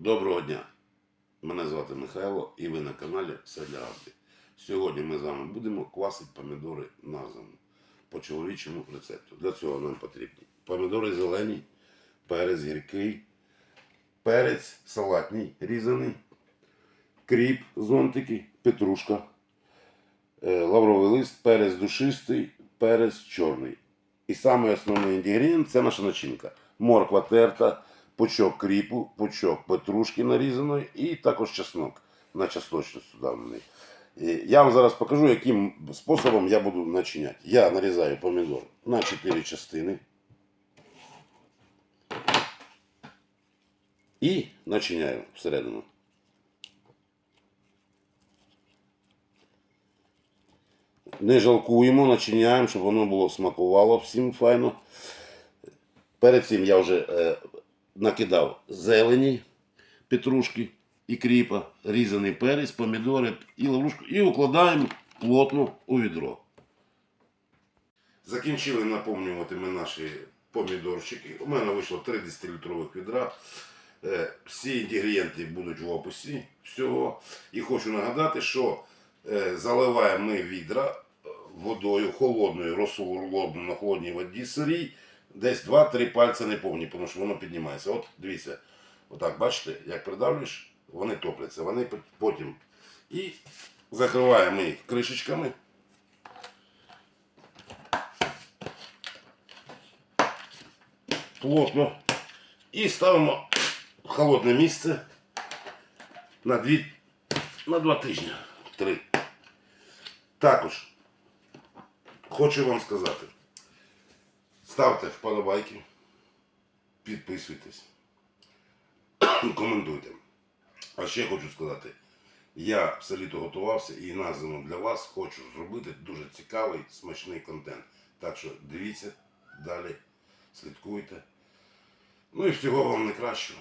Доброго дня! Мене звати Михайло і ви на каналі Все для Авди. Сьогодні ми з вами будемо квасити помідори на зиму по чоловічому рецепту. Для цього нам потрібні помідори зелені, перець гіркий, перець салатний різаний, кріп, зонтики, петрушка, е, лавровий лист, перець душистий, перець чорний. І самий основний інгредієнт це наша начинка. Морква терта, пучок кріпу, пучок петрушки нарізаної і також чеснок на чесночницю давлений. І Я вам зараз покажу, яким способом я буду начиняти. Я нарізаю помідор на 4 частини. І начиняю всередину. Не жалкуємо, начиняємо, щоб воно було смакувало всім файно. Перед цим я вже е, накидав зелені, петрушки і кріпа, різаний перець, помідори і лаврушку і укладаємо плотно у відро. Закінчили наповнювати ми наші помідорчики. У мене вийшло 3 10-літрових відра. Е, Всі інгредієнти будуть в описі всього. І хочу нагадати, що е, заливаємо ми відра е, водою холодною, розсолодну на холодній воді сирій, десь 2-3 пальці не повні, тому що воно піднімається. От дивіться, отак, бачите, як придавлюєш, вони топляться, вони потім. І закриваємо їх кришечками. Плотно. І ставимо в холодне місце на, дві, на два тижні. Три. Також хочу вам сказати. Ставте вподобайки, підписуйтесь, коментуйте. А ще хочу сказати, я все літо готувався і на зиму для вас хочу зробити дуже цікавий, смачний контент. Так що дивіться далі, слідкуйте. Ну і всього вам найкращого.